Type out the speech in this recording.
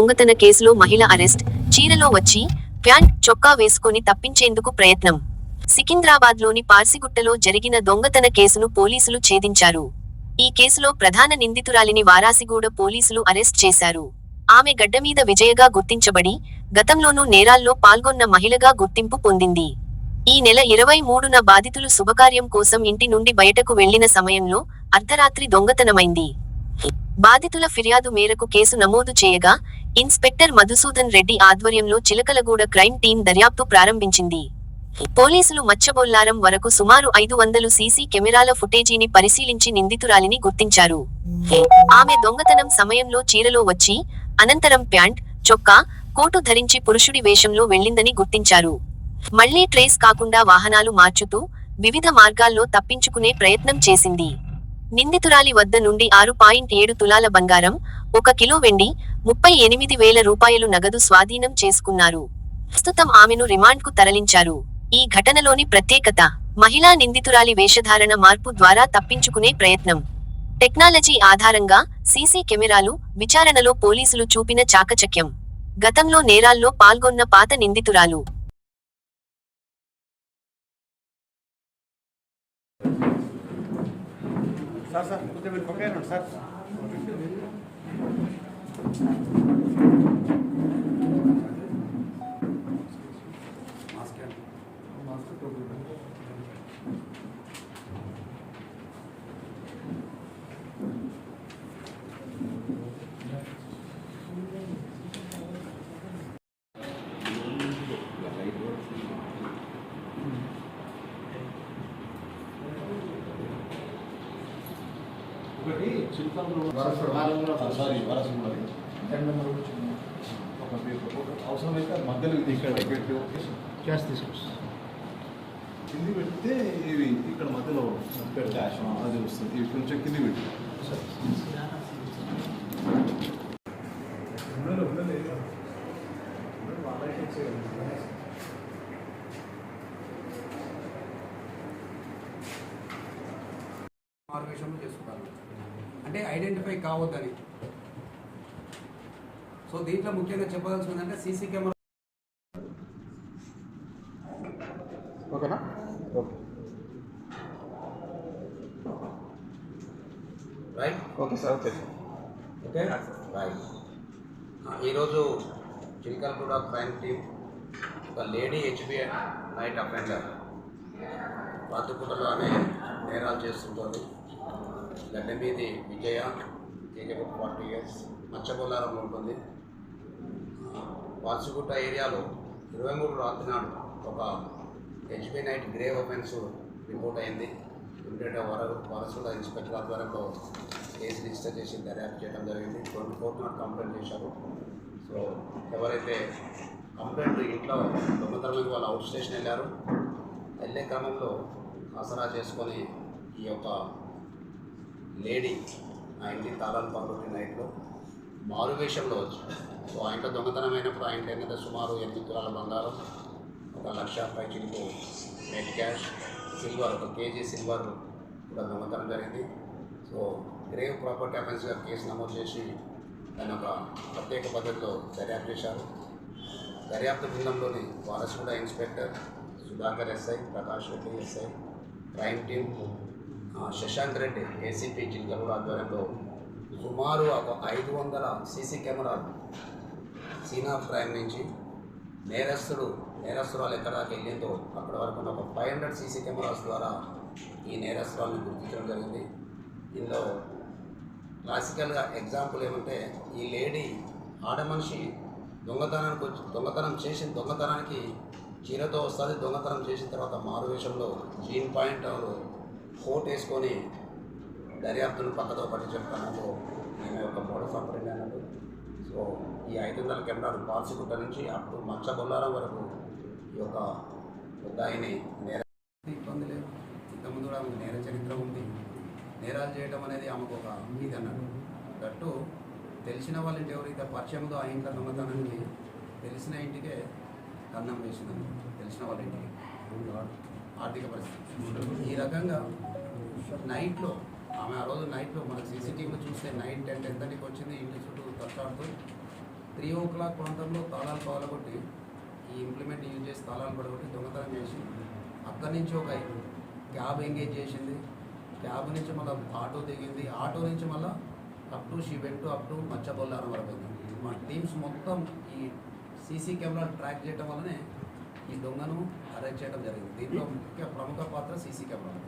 దొంగతన కేసులో మహిళ అరెస్ట్ చీరలో వచ్చి ప్యాంట్ చొక్కా వేసుకుని తప్పించేందుకు ప్రయత్నం. సికింద్రాబాద్లోని పార్సిగుట్టలో జరిగిన దొంగతన కేసును పోలీసులు ఛేదించారు. ఈ కేసులో ప్రధాన నిందితురాలిని వారాసిగూడ పోలీసులు అరెస్ట్ చేశారు. ఆమె గడ్డమీద విజయగా గుర్తించబడి గతంలోనూ నేరాల్లో పాల్గొన్న మహిళగా గుర్తింపు పొందింది. ఈ నెల ఇరవై మూడున బాధితులు శుభకార్యం కోసం ఇంటి నుండి బయటకు వెళ్ళిన సమయంలో అర్ధరాత్రి దొంగతనమైంది. బాధితుల ఫిర్యాదు మేరకు కేసు నమోదు చేయగా ఇన్స్పెక్టర్ మధుసూదన్ రెడ్డి ఆధ్వర్యంలో చిలకలగూడ క్రైమ్ టీం దర్యాప్తు ప్రారంభించింది. పోలీసులు మచ్చబొల్లారం వరకు సుమారు ఐదు వందలు సీసీ కెమెరాల ఫుటేజీని పరిశీలించి నిందితురాలిని గుర్తించారు. ఆమె దొంగతనం సమయంలో చీరలో వచ్చి అనంతరం ప్యాంట్ చొక్కా కోటు ధరించి పురుషుడి వేషంలో వెళ్ళిందని గుర్తించారు. మళ్ళీ ట్రేస్ కాకుండా వాహనాలు మార్చుతూ వివిధ మార్గాల్లో తప్పించుకునే ప్రయత్నం చేసింది. నిందితురాలి వద్ద నుండి ఆరు పాయింట్ ఏడు తులాల బంగారం ఒక కిలో వెండి ముప్పై ఎనిమిది వేల రూపాయలు నగదు స్వాధీనం చేసుకున్నారు. ప్రస్తుతం ఆమెను రిమాండ్కు తరలించారు. ఈ ఘటనలోని ప్రత్యేకత మహిళా నిందితురాలి వేషధారణ మార్పు ద్వారా తప్పించుకునే ప్రయత్నం. టెక్నాలజీ ఆధారంగా సీసీ కెమెరాలు విచారణలో పోలీసులు చూపిన చాకచక్యం. గతంలో నేరాల్లో పాల్గొన్న పాత నిందితురాలు. సార్ సార్ కొంచెం మీరు పక్కన సార్ ఒకటి సారీ వరసగుడది ఒక పేపర్ ఒక అవసరమైతే మధ్యలో ఇది ఇక్కడ పెట్టి క్యాష్ తీసుకొస్తా కింది పెడితే ఇవి ఇక్కడ మధ్యలో క్యాష్ అది వస్తుంది. ఇవి కొంచెం కింది పెట్టి మార్గదర్శనం చేసుకుంటారు. అంటే ఐడెంటిఫై కావద్దని. సో దీంట్లో ముఖ్యంగా చెప్పదలుచుకుందంటే సీసీ కెమెరా. ఓకేనా? Okay. Right okay sir okay okay right ఈరోజు చిల్కల్గూడ క్రైమ్ టీమ్ ఒక లేడీ హెచ్బిఐ నైట్ అఫెండర్ రాత్రిపూటలోనే నేరాలు చేస్తుంటుంది. గడ్డ మీది విజయ ఏజ్ ఫార్టీ ఇయర్స్ మచ్చగోళారంలో ఉంటుంది. వాల్సిగుట్ట ఏరియాలో ఇరవై మూడు రాత్రి నాడు ఒక HP night grave offence report అయింది. ఇమ్మీడియట్ వర వరసుల ఇన్స్పెక్టర్ ఆధ్వర్యంలో కేసు రిజిస్టర్ చేసి దర్యాప్తు చేయడం జరిగింది. ట్వంటీ ఫోర్ నాట్ కంప్లైంట్ చేశారు. సో ఎవరైతే కంప్లైంట్ ఇంట్లో దొంగతనానికి వాళ్ళు అవుట్ స్టేషన్ వెళ్ళారు వెళ్ళే క్రమంలో ఆసరా చేసుకొని ఈ యొక్క లేడీ ఆ ఇంటి తాళాలు పగలొట్టి నైట్లో మారు వేషంలో వచ్చి సో ఆ ఇంట్లో దొంగతనం అయినప్పుడు ఆ ఇంటి మీద సుమారు ఎనిమిది తులాల బంగారం ఒక లక్ష పై చిలుపు నెట్ క్యాష్ సిల్వర్ ఒక కేజీ సిల్వర్ కూడా దొంగతనం జరిగింది. సో గ్రేవ్ ప్రాపర్టీ అఫెన్స్గా కేసు నమోదు చేసి దాన్ని ఒక ప్రత్యేక పద్ధతిలో దర్యాప్తు చేశారు. దర్యాప్తు బృందంలోని వారసుడ inspector Sudhakar SI Prakash Reddy SI crime team Shashank Reddy ACP జిల్లా ఆధ్వర్యంలో సుమారు ఒక ఐదు వందల సీసీ కెమెరాలు సీన్ ఆఫ్ క్రైమ్ నుంచి నేరస్తుడు నేరస్తురాలు ఎక్కడ దాకా వెళ్ళిందో అక్కడ వరకు ఒక ఫైవ్ హండ్రెడ్ సీసీ కెమెరాస్ ద్వారా ఈ నేరస్తురాలను గుర్తించడం జరిగింది. ఇందులో క్లాసికల్గా ఎగ్జాంపుల్ ఏమంటే ఈ లేడీ ఆడ మనిషి దొంగతనానికి వచ్చి దొంగతనం చేసిన దొంగతనానికి చీరతో వస్తుంది దొంగతనం చేసిన తర్వాత మారు వేషంలో జీన్ పాయింట్ కోట్ వేసుకొని దర్యాప్తును పక్కతో పట్టించే క్రమంలో ఈమె యొక్క మోడస్ ఆపరేట్ అన్నట్టు. సో ఈ ఐదు వందల కెమెరాలు పాల్సిగుట్ట నుంచి అప్పుడు మచ్చ బొల్లారం వరకు ఈ యొక్క ముద్దాయిని నేర ఇబ్బంది లేదు. ఇంతకుముందు కూడా ఆమెకు నేర చరిత్ర ఉంది. నేరాలు చేయడం అనేది ఆమెకు ఒక ఇది అన్నాడు దట్టు తెలిసిన వాళ్ళ ఇంటి ఎవరైతే పరిచయంతో ఆయన ఇంట్లో తెలిసిన ఇంటికే కన్నం వేసిందని తెలిసిన వాళ్ళ ఇంటికి. ఆర్థిక పరిస్థితి. ఈ రకంగా నైట్లో ఆమె ఆ రోజు నైట్లో మనకు సీసీటీవీలో చూస్తే నైట్ టెన్ టెన్ థర్టీకి వచ్చింది ఇంటి చుట్టూ తట్లాడుతూ త్రీ ఓ క్లాక్ ప్రాంతంలో తాళాలు పగలగొట్టి ఈ ఇంప్లిమెంట్ యూజ్ చేసి తాళాలు పడగొట్టి దొంగతనం చేసి అక్కడి నుంచి ఒక క్యాబ్ ఎంగేజ్ చేసింది. క్యాబ్ నుంచి మళ్ళీ ఆటో దిగింది. ఆటో నుంచి మళ్ళీ up to she went up to Machabollaram వరకు మా టీమ్స్ మొత్తం ఈ సీసీ కెమెరాలు ట్రాక్ చేయడం వల్లనే ఈ దొంగను అరెస్ట్ చేయడం జరిగింది. దీంట్లో ముఖ్య ప్రముఖ పాత్ర సీసీ కెమెరా